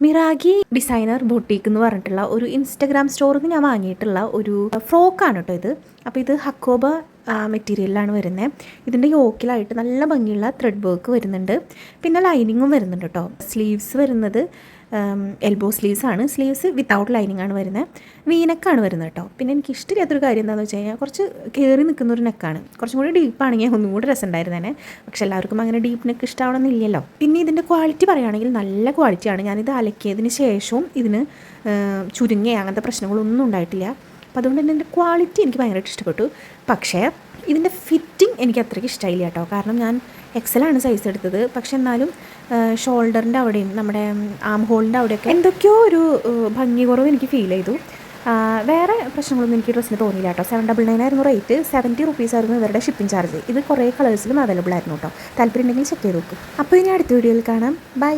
മിറാഗി designer boutique എന്ന് പറഞ്ഞിട്ടുള്ള ഒരു ഇൻസ്റ്റഗ്രാം സ്റ്റോറിൽ നിന്ന് ഞാൻ വാങ്ങിയിട്ടുള്ള ഒരു ഫ്രോക്കാണ് കേട്ടോ ഇത്. അപ്പോൾ ഇത് ഹക്കോബ മെറ്റീരിയലിലാണ് വരുന്നത് ഇതിന്റെ യോക്കിലായിട്ട് നല്ല ഭംഗിയുള്ള ത്രെഡ് വർക്ക് വരുന്നുണ്ട്. പിന്നെ ലൈനിങ്ങും വരുന്നുണ്ട് കേട്ടോ സ്ലീവ്സ് വരുന്നത് എൽബോ സ്ലീവ്സ് ആണ്. സ്ലീവ്സ് വിത്തൗട്ട് ലൈനിങ് ആണ് വരുന്നത് വീനക്കാണ് വരുന്നത് കേട്ടോ പിന്നെ എനിക്ക് ഇഷ്ടമില്ലാത്തൊരു കാര്യം എന്താണെന്ന് വെച്ച് കഴിഞ്ഞാൽ കുറച്ച് കയറി നിൽക്കുന്ന ഒരു നെക്കാണ് കുറച്ചും കൂടി ഡീപ്പാണെങ്കിൽ ഒന്നും കൂടി രസം തന്നെ പക്ഷെ എല്ലാവർക്കും അങ്ങനെ ഡീപ്പ് നെക്ക് ഇഷ്ടമാവണമെന്നില്ലല്ലോ പിന്നെ ഇതിന്റെ ക്വാളിറ്റി പറയുകയാണെങ്കിൽ നല്ല ക്വാളിറ്റിയാണ് ഞാനിത് അലക്കിയതിന് ശേഷവും ഇതിന് ചുരുങ്ങിയ അങ്ങനത്തെ പ്രശ്നങ്ങളൊന്നും ഉണ്ടായിട്ടില്ല. അപ്പോൾ അതുകൊണ്ട് തന്നെ എന്റെ ക്വാളിറ്റി എനിക്ക് ഭയങ്കരമായിട്ട് ഇഷ്ടപ്പെട്ടു. പക്ഷേ ഇതിന്റെ ഫിറ്റിംഗ് എനിക്ക് അത്രയ്ക്ക് ഇഷ്ടമായില്ല കേട്ടോ. കാരണം ഞാൻ എക്സലാണ് സൈസ് എടുത്തത്. പക്ഷെ എന്നാലും ഷോൾഡറിന്റെ അവിടെയും നമ്മുടെ ആം ഹോളിന്റെ അവിടെയൊക്കെ എന്തൊക്കെയോ ഒരു ഭംഗി കുറവ് എനിക്ക് ഫീൽ ചെയ്തു. വേറെ പ്രശ്നങ്ങളൊന്നും എനിക്ക് ഡ്രസ്സിന് തോന്നിയില്ല കേട്ടോ. സെവൻ ഡബിൾ നയൻ ആയിരുന്നു റേറ്റ് സെവന്റി റുപ്പീസ് ആയിരുന്നു ഇവരുടെ ഷിപ്പിംഗ് ചാർജ് ഇത് കുറേ കളേഴ്സിലും അവൈലബിൾ ആയിരുന്നു കേട്ടോ. താല്പര്യം ഉണ്ടെങ്കിൽ ചെക്ക് ചെയ്ത് നോക്കും. അപ്പോൾ ഇനി അടുത്ത വീഡിയോയിൽ കാണാം. ബൈ